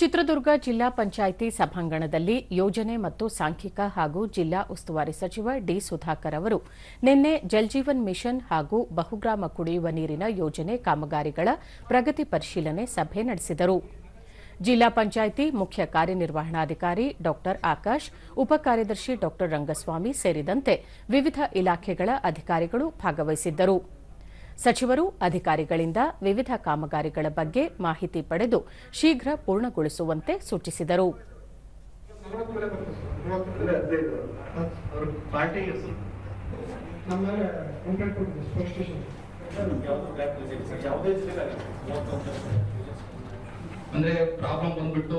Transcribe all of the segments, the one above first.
ಚಿತ್ರದುರ್ಗ ಜಿಲ್ಲಾ ಪಂಚಾಯಿತಿ ಸಭಾಂಗಣದಲ್ಲಿ ಯೋಜನೆ ಮತ್ತು ಸಾಂಖ್ಯಿಕ ಹಾಗೂ ಜಿಲ್ಲಾ ಉಸ್ತುವಾರಿ ಸಚಿವ ಡಿ ಸುಧಾಕರ್ ಅವರು ನಿನ್ನೆ ಜಲ್ಜೀವನ್ ಮಿಷನ್ ಹಾಗೂ ಬಹುಗ್ರಾಮ ಕುಡಿಯುವ ನೀರಿನ ಯೋಜನೆ ಕಾಮಗಾರಿಗಳ ಪ್ರಗತಿ ಪರಿಶೀಲನೆ ಸಭೆ ನಡೆಸಿದರು. ಜಿಲ್ಲಾ ಪಂಚಾಯಿತಿ ಮುಖ್ಯ ಕಾರ್ಯನಿರ್ವಹಣಾಧಿಕಾರಿ ಡಾ ಆಕಾಶ್ ಉಪಕಾರ್ಯದರ್ಶಿ ಡಾ ರಂಗಸ್ವಾಮಿ ಸೇರಿದಂತೆ ವಿವಿಧ ಇಲಾಖೆಗಳ ಅಧಿಕಾರಿಗಳು ಭಾಗವಹಿಸಿದ್ದರು. ಸಚಿವರು ಅಧಿಕಾರಿಗಳಿಂದ ವಿವಿಧ ಕಾಮಗಾರಿಗಳ ಬಗ್ಗೆ ಮಾಹಿತಿ ಪಡೆದು ಶೀಘ್ರ ಪೂರ್ಣಗೊಳಿಸುವಂತೆ ಸೂಚಿಸಿದರು. ಅಂದ್ರೆ ಪ್ರಾಬ್ಲಮ್ ಬಂದ್ಬಿಟ್ಟು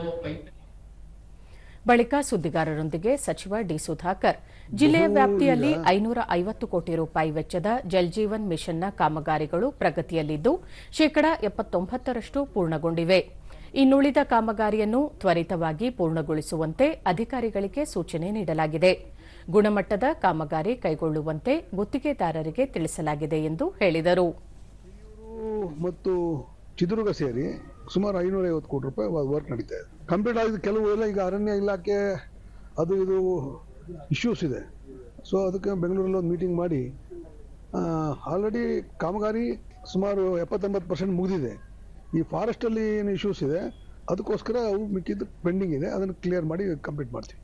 ಬಳಿಕ ಸುದ್ದಿಗಾರರೊಂದಿಗೆ ಸಚಿವ ಡಿ ಸುಧಾಕರ್. ಜಿಲ್ಲೆಯ ವ್ಯಾಪ್ತಿಯಲ್ಲಿ ಐನೂರ ಐವತ್ತು ಕೋಟಿ ರೂಪಾಯಿ ವೆಚ್ಚದ ಜಲ್ಜೀವನ್ ಮಿಷನ್ನ ಕಾಮಗಾರಿಗಳು ಪ್ರಗತಿಯಲ್ಲಿದ್ದು ಶೇಕಡಾ ಎಪ್ಪತ್ತೊಂಬತ್ತರಷ್ಟು ಪೂರ್ಣಗೊಂಡಿವೆ. ಇನ್ನುಳಿದ ಕಾಮಗಾರಿಯನ್ನು ತ್ವರಿತವಾಗಿ ಪೂರ್ಣಗೊಳಿಸುವಂತೆ ಅಧಿಕಾರಿಗಳಿಗೆ ಸೂಚನೆ ನೀಡಲಾಗಿದೆ. ಗುಣಮಟ್ಟದ ಕಾಮಗಾರಿ ಕೈಗೊಳ್ಳುವಂತೆ ಗುತ್ತಿಗೆದಾರರಿಗೆ ತಿಳಿಸಲಾಗಿದೆ ಎಂದು ಹೇಳಿದರು. ಮತ್ತು ಚಿತ್ರದುರ್ಗ ಸೇರಿ ಸುಮಾರು ಐನೂರ ಐವತ್ತು ಕೋಟಿ ರೂಪಾಯಿ ವರ್ಕ್ ನಡೀತಾ ಇದೆ. ಕಂಪ್ಲೀಟ್ ಆಗಿದೆ ಕೆಲವು ಎಲ್ಲ ಈಗ ಅರಣ್ಯ ಇಲಾಖೆ ಅದು ಇದು ಇಶ್ಯೂಸ್ ಇದೆ. ಸೊ ಅದಕ್ಕೆ ಬೆಂಗಳೂರಲ್ಲಿ ಒಂದು ಮೀಟಿಂಗ್ ಮಾಡಿ ಆಲ್ರೆಡಿ ಕಾಮಗಾರಿ ಸುಮಾರು ಎಪ್ಪತ್ತೊಂಬತ್ತು ಪರ್ಸೆಂಟ್ ಮುಗಿದಿದೆ. ಈ ಫಾರೆಸ್ಟಲ್ಲಿ ಏನು ಇಶ್ಯೂಸ್ ಇದೆ, ಅದಕ್ಕೋಸ್ಕರ ಅವು ಮಿಕ್ಕಿದ್ದು ಪೆಂಡಿಂಗ್ ಇದೆ. ಅದನ್ನು ಕ್ಲಿಯರ್ ಮಾಡಿ ಕಂಪ್ಲೀಟ್ ಮಾಡ್ತೀವಿ.